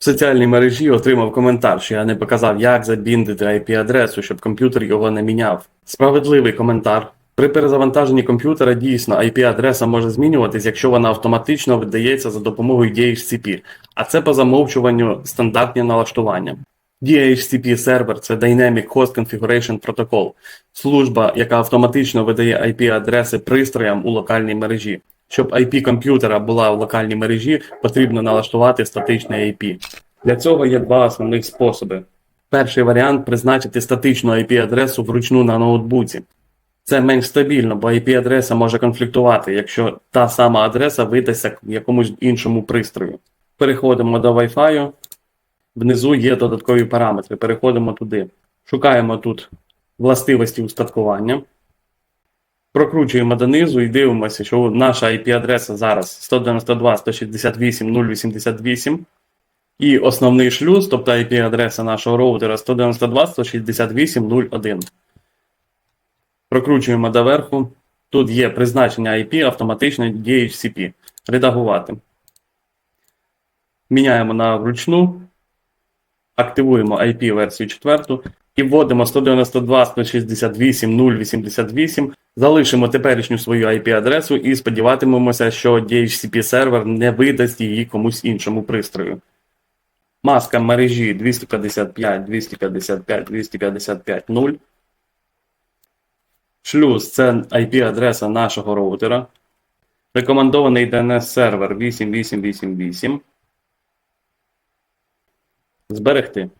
В соціальній мережі отримав коментар, що я не показав, як забіндити IP-адресу, щоб комп'ютер його не міняв. Справедливий коментар. При перезавантаженні комп'ютера дійсно IP-адреса може змінюватись, якщо вона автоматично видається за допомогою DHCP, а це по замовчуванню стандартні налаштування. DHCP сервер це Dynamic Host Configuration Protocol, служба, яка автоматично видає IP-адреси пристроям у локальній мережі. Щоб IP комп'ютера була в локальній мережі, потрібно налаштувати статичний IP. Для цього є два основних способи. Перший варіант призначити статичну IP-адресу вручну на ноутбуці. Це менш стабільно, бо IP-адреса може конфліктувати, якщо та сама адреса видасться якомусь іншому пристрою. Переходимо до Wi-Fi. Внизу є додаткові параметри. Переходимо туди. Шукаємо тут властивості устаткування. Прокручуємо донизу і дивимося, що наша IP-адреса зараз 192.168.088. І основний шлюз, тобто IP-адреса нашого роутера 192.168.0.1. Прокручуємо доверху. Тут є призначення IP автоматично DHCP. Редагувати. Міняємо на вручну. Активуємо IP версію 4 і вводимо 192.168.0.88. Залишимо теперішню свою IP-адресу і сподіватимемося, що DHCP сервер не видасть її комусь іншому пристрою. Маска мережі 255, 255, 255, 0. Шлюз це IP-адреса нашого роутера. Рекомендований DNS сервер 8888. Зберегти.